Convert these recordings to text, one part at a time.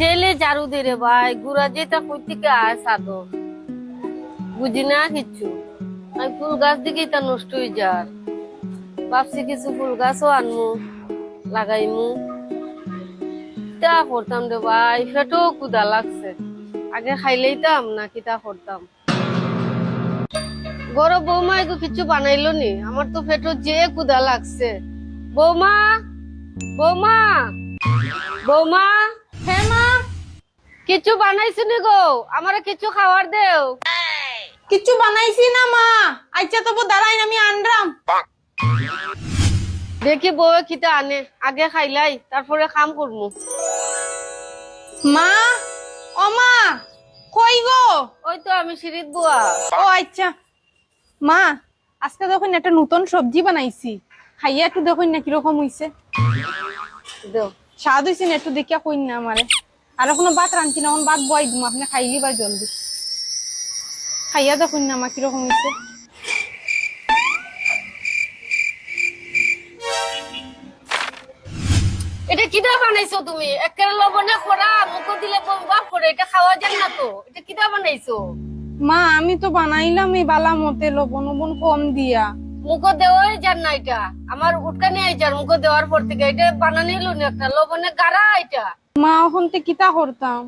Daily ঝাড়ু দে রে ভাই, গুড়া যেটা কই থেকে আয় সাদো বুঝি না কিচ্ছু? আমি ফুল গাছ দিকে তা নষ্ট হয়ে যার। ভাবছি কিছু ফুল গাছও আনমু, লাগাইমু। তা করতাম রে ভাই ফেটো কুদা লাগছে। আগে খাইলেইতাম না কিতা করতাম। গরো বৌমা এগো কিছু বানাইলো নি, আমার তো ফেটো যে কুদা লাগছে। বৌমা বৌমা বৌমা। হ্যাঁ মা। কিছু বানাইছো নি গো। আমারে কিছু খাবার দেও। কিচ্ছু বানাইছি না মা। আচ্ছা তবু দাঁড়াইন আমি আনরাম। দেখি বউ কিতা আনে। আগে খাইলাই তারপরে খাম করমু। মা ও মা কই গো? ওই তো আমি সিঁড়িত বুয়া। ও আচ্ছা। মা আজকে দেখুন একটা নতুন সবজি বানাইছি। খাইয়া একটু দেখুন না কীরকম হইছে। দেও। স্বাদ একটু দেখিয়া কইন না আমারে। আর এখনও ভাত রাঁধছি না ভাত বই দিম আপনি খাইলি বা জলদি। খাইয়া দেখুন না মা কীরকম হইছে। এটা কিটা বানাইছো তুমি? একের লবণে খরা মুখ দিলে বাপ করে এটা খাওয়া যায় না তো। এটা কিটা বানাইছো? মা আমি তো বানাইলাম এই বালা মতে লবণ লবণ কম দিয়া। মুখ দেওয়াই যান না এটা। আমার উটকানি আইচার মুখ দেওয়ার পর থেকে এটা বানানি হলো না একটা লবণে গাড়া এটা। মা এখন তে কিতা করতাম?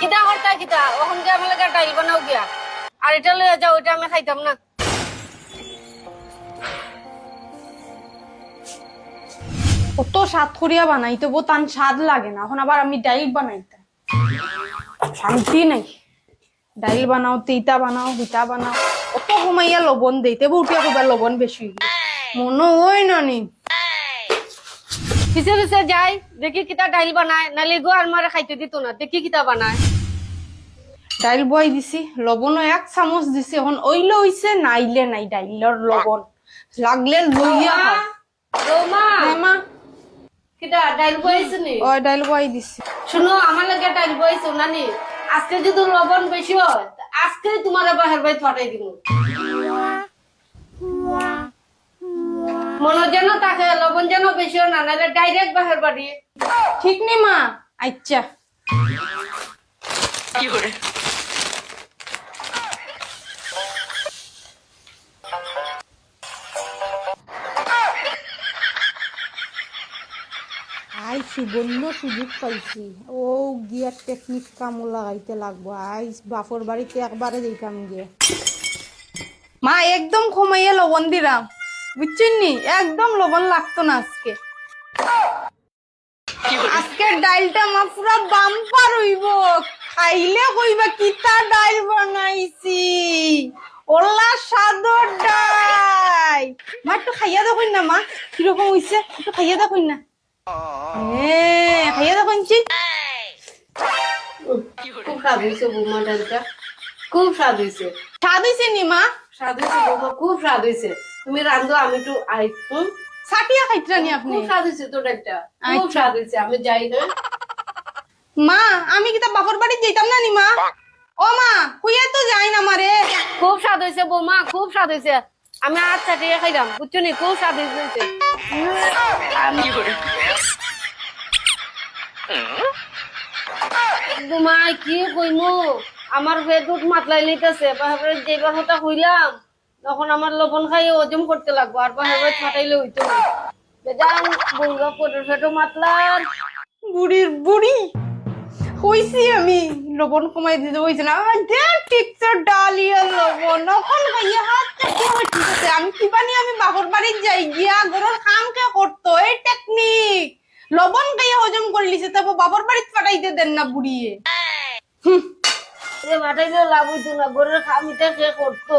কিটা হরতা কিটা ওখান গিয়ে আমার লাগে ডাইল বানাও গিয়া। আর এটা লইয়া যাও এটা আমি খাইতাম না। কত স্বাদ করিয়া বানাইতে বো তান স্বাদ লাগে না। এখন আবার আমি ডাইল বানাইতাম শান্তি নাই। ডাইল বানাও তিতা বানাও হিতা বানাও। কত কমাইয়া লবণ দিতে উঠিয়া কবার লবণ বেশি মনো ওই নানি পিছে পিছে যাই দেখি কিতা ডাইল বানায় নালি গো আর মারে খাইতে দিত না দেখি কিতা বানায় ডাইল বই দিছি লবণও এক চামচ দিছি এখন ওইলে হইছে নাইলে নাই ডাইলর লবণ। লাগলে লইয়া হ্যাঁ মা কিতা ডাইল বইছে নি? ওই ডাইল বই দিছি। শুনো আমার লাগে ডাইল বইছো নানি আজকে যদি লবণ বেশি হয় আজকে তোমার বাহের ভাই ফাটাই দিব। মনে যেন তাকে লবণ যেন বেশি না নাহলে ডাইরেক্ট বাহের বাড়িয়ে ঠিক নি মা? আচ্ছা। আইছি বলল সুযোগ পাইছি। ও গিয়ার টেকনিক কামও লাগাইতে লাগবো। আইস, বাপর বাড়িতে একবারে যেতাম গিয়ে। মা, একদম কমাইয়া লবণ দিলাম বুঝছেন নি? একদম লবণ লাগতো না আজকে। আজকে ডাইলটা মা পুরা বাম্পার হইব। খাইলে কইবা কিতা ডাইল বানাইছি? ওলা সাদর ডাই মা, একটু খাইয়া দেখুন না মা, কীরকম হইছে? একটু খাইয়া দেখুন না। হ্যাঁ খাইয়া দেখুন খুব স্বাদ হয়েছে বৌমা ডালটা। খুব স্বাদ হয়েছে স্বাদ হইছে নি মা? স্বাদ হয়েছে বৌমা খুব স্বাদ হয়েছে তুমি রান্ধো আমি একটু আই হুম? সাটিয়া খাইতরানি আপনি। খুব স্বাদ হয়েছে তো ডালটা খুব। স্বাদ হয়েছে আমি যাই না। মা আমি কি তা বাপর বাড়ি যেতাম না নি মা? ও মা হইয়া তো যাই না মারে খুব স্বাদ হয়েছে বৌমা খুব স্বাদ হয়েছে আমি আর চাটিয়ে খাইলাম বুঝছ নি? খুব স্বাদ হয়েছে বৌমা কি কইমু? আমার পেটুট মাতলাই লিতেছে বাহারে যেবার হতা হইলাম তখন আমার লবণ খাই হজম করতে লাগবো, আর বাহারে ফাটাইলে হইতো না। বেজান বলবা পেটের ফেটো মাতলার। বুড়ির বুড়ি হইছি আমি, লবণ কমাই দিতে হইছে না। টিকছে ডালিয়া লবণ, এখন খাইয়া হাত চাকি হয় আমি কি বানি আমি বাপর বাড়ি যাই, গিয়া গরুর কাম কে করতো, এই টেকনিক লবণ খাইয়া হজম করলিছে তারপর বাবার বাড়ি পাঠাইতে দেন না বুড়িয়ে। হুম। ফাটাইলে লাভ হইতো না গরের খামিটা সে করতো।